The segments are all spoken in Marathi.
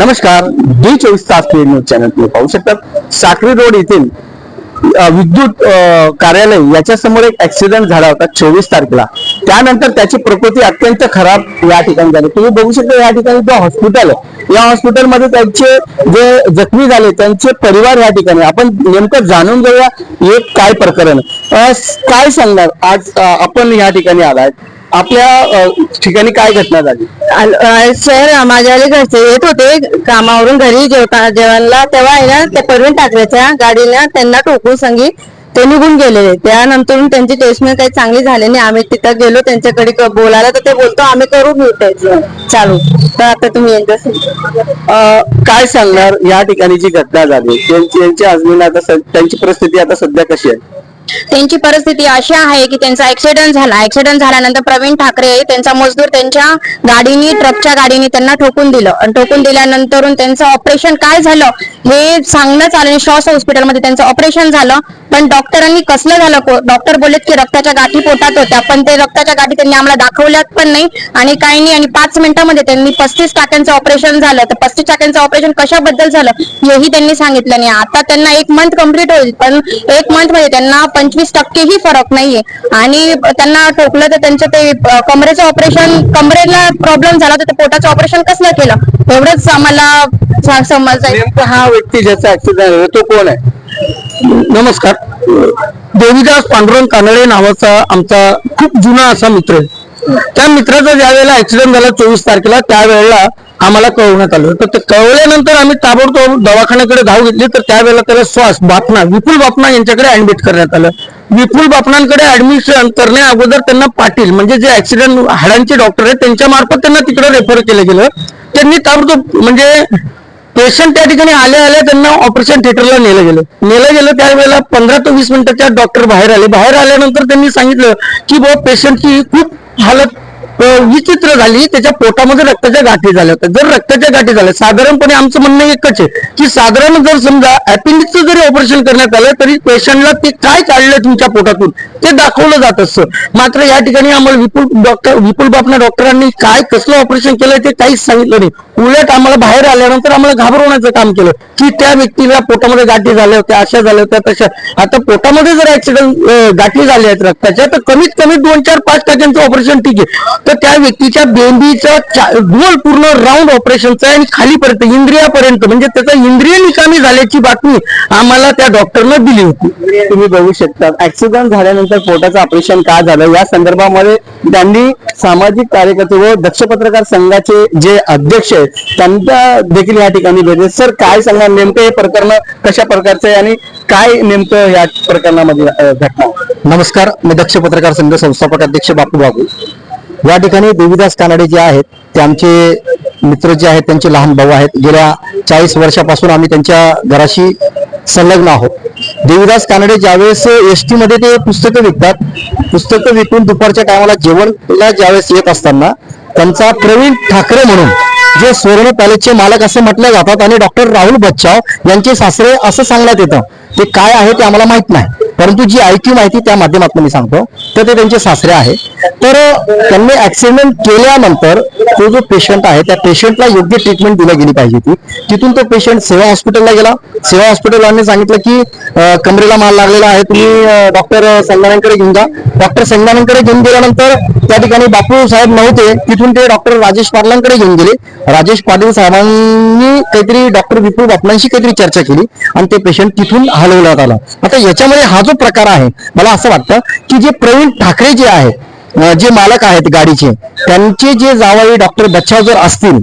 नमस्कार डी चोवीस तास पेड न्यूज चॅनल तुम्ही पाहू शकतात साखरी रोड येथील विद्युत कार्यालय याच्या समोर एक ऍक्सिडेंट झाला होता चोवीस तारखेला. त्यानंतर त्याची प्रकृती अत्यंत खराब या ठिकाणी झाली. तुम्ही बघू शकता या ठिकाणी जो हॉस्पिटल आहे या हॉस्पिटलमध्ये त्यांचे जे जखमी झाले त्यांचे परिवार या ठिकाणी. आपण नेमकं जाणून घेऊया एक काय प्रकरण. काय सांगणार? आज आपण या ठिकाणी आलाय. आपल्या ठिकाणी काय घटना झाली? सर माझ्यावाले घरचे येत होते कामावरून घरी जेवता जेवणला तेव्हा आहे ना त्या परवीन ठाकरेच्या गाडीनं त्यांना टोकून संगी ते निघून गेलेले त्यानंतर त्यांची ट्रीटमेंट काही चांगली झाली नाही. आम्ही तिथं गेलो त्यांच्याकडे बोलायला तर ते बोलतो आम्ही करू घेऊ चालू. तर आता तुम्ही काय सांगणार? या ठिकाणी जी घटना झाली त्यांची त्यांची आजमीन आता त्यांची परिस्थिती आता सध्या कशी आहे? त्यांची परिस्थिती अशी आहे की त्यांचा ऍक्सिडेंट झाला. ऍक्सिडेंट झाल्यानंतर प्रवीण ठाकरे त्यांचा मजदूर त्यांच्या गाडीनी ट्रकच्या गाडीने त्यांना ठोकून दिलं. आणि ठोकून दिल्यानंतर त्यांचं ऑपरेशन काय झालं हे सांगणंच आलं श्वास हॉस्पिटलमध्ये त्यांचं ऑपरेशन झालं. पण डॉक्टरांनी कसलं झालं? डॉक्टर बोलत की रक्ताच्या गाठी पोटात होत्या. पण ते रक्ताच्या गाठी त्यांनी आम्हाला दाखवल्यात पण नाही. आणि काही नाही. आणि पाच मिनिटांमध्ये त्यांनी पस्तीस टाक्यांचं ऑपरेशन झालं. तर पस्तीस टाक्यांचं ऑपरेशन कशाबद्दल झालं? हेही त्यांनी सांगितलं नाही. आता त्यांना एक मंथ कंप्लीट होईल. पण एक मंथमध्ये त्यांना पंचवीस टक्केही फरक नाहीये. आणि त्यांना टोकलं तर त्यांचं ते कमरेचं ऑपरेशन कमरेला प्रॉब्लेम झाला तर ते पोटाचं ऑपरेशन कसलं केलं? एवढंच आम्हाला समजायचं हा व्यक्ती ज्याचा ऍक्सिडेंट झाला तो कोण आहे? नमस्कार. देवीदास पांडुरंग कानडे नावाचा आमचा खूप जुना असा मित्र आहे. त्या मित्राचा ज्या वेळेला ऍक्सिडेंट झाला चोवीस तारखेला त्यावेळेला आम्हाला कळवण्यात आलं. तर ते कळवल्यानंतर आम्ही ताबडतोब दवाखान्याकडे धाव घेतली तर त्यावेळेला त्याला श्वास बापना विपुल बापना यांच्याकडे ऍडमिट करण्यात आलं. विपुल बापनांकडे ऍडमिशन करण्या अगोदर त्यांना पाटील म्हणजे जे ऍक्सिडेंट हाडांचे डॉक्टर आहेत त्यांच्या मार्फत त्यांना तिकडे रेफर केलं गेलं. त्यांनी ताबडतोब म्हणजे पेशंट त्या ठिकाणी आले आले त्यांना ऑपरेशन थिएटरला नेलं गेलं. नेलं गेलं त्यावेळेला पंधरा ते वीस मिनिटाच्या डॉक्टर बाहेर आले. बाहेर आल्यानंतर त्यांनी सांगितलं की बाबा पेशंटची खूप हालत विचित्र झाली. त्याच्या पोटामध्ये रक्ताच्या गाठी झाल्या होत्या. जर रक्ताच्या गाठी झाल्या साधारणपणे आमचं म्हणणं एकच आहे की साधारण जर समजा अपेंडिक्सचं जरी ऑपरेशन करण्यात आलं तरी पेशंटला ते काय काढलं तुमच्या पोटातून ते दाखवलं जात असतं. मात्र या ठिकाणी आम्हाला विपुल डॉक्टर विपुल बापना डॉक्टरांनी काय कसलं ऑपरेशन केलं ते काहीच सांगितलं नाही. उलट आम्हाला बाहेर आल्यानंतर आम्हाला घाबरवण्याचं काम केलं की त्या व्यक्तीला पोटामध्ये गाठी झाल्या होत्या अशा झाल्या होत्या तशा. आता पोटामध्ये जर ऍक्सिडेंट गाठी झाल्या आहेत रक्ताच्या तर कमीत कमी दोन चार पाच टक्क्यांचं ऑपरेशन ठीक आहे. तर त्या व्यक्तीच्या बेंबीचं गोल पूर्ण राऊंड ऑपरेशनचं आहे आणि खालीपर्यंत इंद्रियापर्यंत. म्हणजे त्याचा इंद्रिय निकामी झाल्याची बातमी आम्हाला त्या डॉक्टरनं दिली होती. तुम्ही बघू शकता. ऍक्सिडेंट झाल्यानंतर पोटाचं ऑपरेशन का झालं? या संदर्भामध्ये त्यांनी सामाजिक कार्यकर्ते व दक्ष पत्रकार संघाचे जे अध्यक्ष आहेत त्यांचा देखील या ठिकाणी भेटले सर काय सांगणार नेमकं हे प्रकरण कशा प्रकारचं आहे आणि काय नेमकं या प्रकरणामध्ये घटना? नमस्कार. मी दक्ष पत्रकार संघ संस्थापक अध्यक्ष बापू बाबू. या ठिकाणी देवीदास कानाडे जे आहेत ते आमचे मित्र जे आहेत त्यांचे लहान भाऊ आहेत. गेल्या चाळीस वर्षापासून आम्ही त्यांच्या घराशी संलग्न आहोत. देवीदास कानडे ज्यावेळेस एस टी मध्ये ते पुस्तकं विकतात पुस्तकं विकून दुपारच्या टायमाला जेवणला ज्यावेळेस येत असताना त्यांचा प्रवीण ठाकरे म्हणून जे सुवर्ण पॅलेसचे मालक असे म्हटले जातात आणि डॉक्टर राहुल बच्चाव यांचे सासरे असं सांगण्यात येतं ते काय आहे ते आम्हाला माहीत नाही. परंतु जी ऐकी माहिती त्या माध्यमातून मी सांगतो तर ते त्यांचे सासरे आहे. तर त्यांनी ऍक्सिडेंट केल्यानंतर तो जो पेशंट आहे त्या पेशंटला योग्य ट्रीटमेंट दिली गेली पाहिजे ती तिथून तो पेशंट सेवा हॉस्पिटलला गेला. सेवा हॉस्पिटलवाल्यांनी सांगितलं की कमरेला माल लागलेला आहे तुम्ही डॉक्टर संगणांकडे घेऊन जा. डॉक्टर संगणांकडे घेऊन गेल्यानंतर त्या ठिकाणी बापू साहेब नव्हते तिथून ते डॉक्टर राजेश पाटलांकडे घेऊन गेले. राजेश पाटील साहेबांनी काहीतरी डॉक्टर विपुल बापलांशी काहीतरी चर्चा केली आणि ते पेशंट तिथून हलवण्यात आला. आता याच्यामध्ये हा जो प्रकार आहे मला असं वाटतं की जे प्रवीण ठाकरे जे आहे जे मालक आहेत गाडीचे त्यांचे जे जावई डॉक्टर बच्चाव जर असतील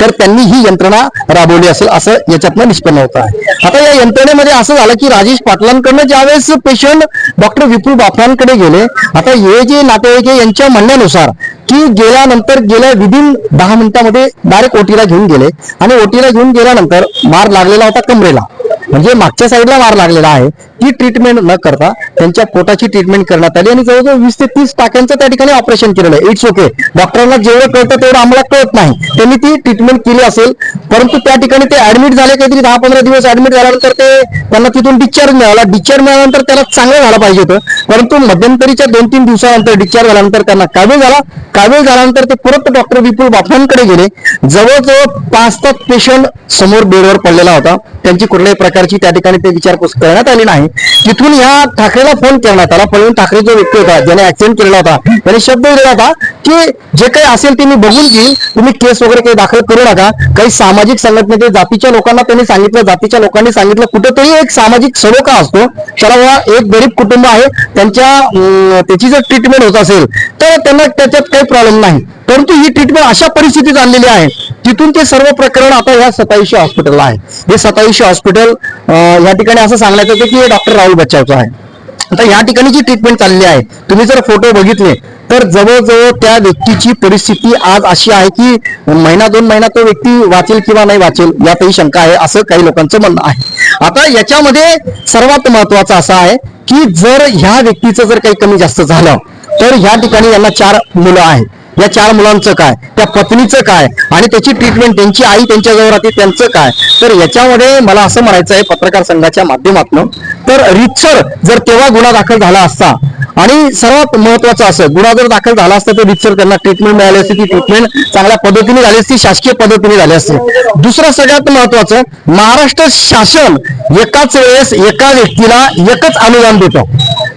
तर त्यांनी ही यंत्रणा राबवली असेल असं याच्यातनं निष्पन्न होत आहे. आता या यंत्रणेमध्ये असं झालं की राजेश पाटलांकडनं ज्यावेळेस पेशंट डॉक्टर विपुल बापरांकडे गेले आता हे जे नातेवाईक आहे यांच्या म्हणण्यानुसार की गेल्यानंतर गेल्या विदिन दहा मिनिटामध्ये डायरेक्ट ओटीला घेऊन गेले आणि ओटीला घेऊन गेल्यानंतर मार लागलेला होता कमरेला. म्हणजे मागच्या साईडला मार लागलेला आहे. ती ट्रीटमेंट न करता त्यांच्या पोटाची ट्रीटमेंट करण्यात आली आणि जवळजवळ वीस ते तीस टाक्यांचं त्या ठिकाणी ऑपरेशन केलेलं आहे. इट्स ओके डॉक्टरांना जेवढं कळतं तेवढं आम्हाला कळत नाही. त्यांनी ती ट्रीटमेंट केली असेल परंतु त्या ठिकाणी ते ऍडमिट झाले काहीतरी दहा पंधरा दिवस ऍडमिट झाल्यानंतर ते त्यांना तिथून डिस्चार्ज मिळाला. डिस्चार्ज मिळाल्यानंतर त्याला चांगलं झालं पाहिजे होतं. परंतु मध्यंतरीच्या दोन तीन दिवसानंतर डिस्चार्ज झाल्यानंतर त्यांना कावीळ झाला? कावीळ झाल्यानंतर ते परत डॉक्टर विपुल बापटांकडे गेले. जवळजवळ पाच तास पेशंट समोर बेडवर पडलेला होता. त्यांची कुठल्याही प्रकारची त्या ठिकाणी ते विचारपूस करण्यात आली नाही. तिथून ह्या ठाकरेला फोन करण्यात आला. पण ठाकरे जो व्यक्ती होता ज्याने ऍक्सिडेंट केलेला होता त्याने शब्द दिला होता की जे काही असेल ते मी बघून घेईल तुम्ही केस वगैरे काही दाखल करू नका. काही सामाजिक संघटनेचे जातीच्या लोकांना त्यांनी सांगितलं जातीच्या लोकांनी सांगितलं. कुठेतरी एक सामाजिक सलोखा असतो. त्याला एक गरीब कुटुंब आहे. त्यांच्या त्याची जर ट्रीटमेंट होत असेल तर त्यांना त्याच्यात काही प्रॉब्लेम नाही. परंतु ही ट्रीटमेंट अशा परिस्थितीत आणलेली आहे. तिथून ते सर्व प्रकरण आता या सताविषे हॉस्पिटलला आहे हे सताविषे हॉस्पिटल या ठिकाणी असं सांगण्यात येतं की हे डॉक्टर राहुल बच्चावचं आहे. आता या ठिकाणी जी ट्रीटमेंट चालली आहे तुम्ही जर फोटो बघितले तर जवळजवळ त्या व्यक्तीची परिस्थिती आज अशी आहे की महिना दोन महिना तो व्यक्ती वाचेल किंवा नाही वाचेल यातही शंका आहे असं काही लोकांचं म्हणणं आहे. आता याच्यामध्ये सर्वात महत्वाचं असं आहे की जर ह्या व्यक्तीचं जर काही कमी जास्त झालं तर ह्या ठिकाणी यांना चार मुलं आहेत. या चार मुलांचं काय? त्या पत्नीचं काय? आणि त्याची ट्रीटमेंट त्यांची आई त्यांच्याजवळ राहते त्यांचं काय? तर याच्यामध्ये मला असं म्हणायचं आहे पत्रकार संघाच्या माध्यमातून तर रितसर जर तेव्हा गुन्हा दाखल झाला असता आणि सर्वात महत्वाचं असं गुन्हा जर दाखल झाला असता तर रितसर त्यांना ट्रीटमेंट मिळाली असती ती ट्रीटमेंट चांगल्या पद्धतीने झाली असती शासकीय पद्धतीने झाली असती. दुसरं सगळ्यात महत्वाचं महाराष्ट्र शासन एकाच वेळेस एका व्यक्तीला एकच अनुदान देतं.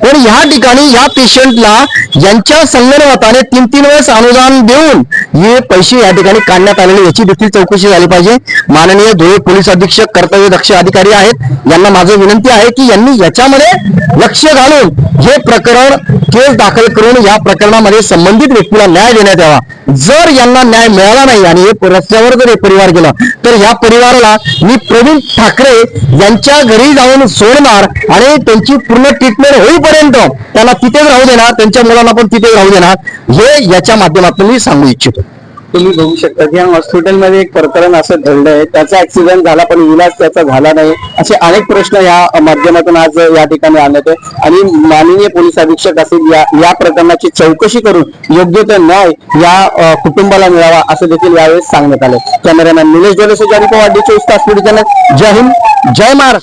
पण ह्या ठिकाणी या पेशंटला यांच्या संगणमताने तीन तीन वेळेस अनुदान देऊन हे पैसे या ठिकाणी काढण्यात आलेले याची देखील चौकशी झाली पाहिजे. माननीय धुळे पोलीस अधीक्षक कर्तव्य दक्ष अधिकारी आहेत. यांना माझी विनंती आहे की यांनी याच्यामध्ये लक्ष घालून हे प्रकरण केस दाखल करून या प्रकरणामध्ये संबंधित व्यक्तीला न्याय देण्यात यावा. जर यांना न्याय मिळाला नाही आणि हे रस्त्यावर जर हे परिवार गेला तर या परिवाराला मी प्रवीण ठाकरे यांच्या घरी जाऊन सोडणार आणि त्यांची पूर्ण ट्रीटमेंट होईपर्यंत त्यांना तिथेच राहू देणार त्यांच्या मुलांना पण तिथे राहू देणार हे याच्या माध्यमातून मी सांगू इच्छितो. तुम्ही बघू शकता की हॉस्पिटलमध्ये एक प्रकरण असं घडलंय त्याचा ऍक्सिडेंट झाला पण इलाज त्याचा झाला नाही. असे अनेक प्रश्न या माध्यमातून आज या ठिकाणी आणत आहे आणि माननीय पोलीस अधीक्षक असेल या या प्रकरणाची चौकशी करून योग्य तो न्याय या कुटुंबाला मिळावा असं देखील यावेळेस सांगण्यात आलं. कॅमेरामॅन निलेश जोले जारी पवार डी चोवीस तास पुढे जय हिंद जय महाराष्ट्र.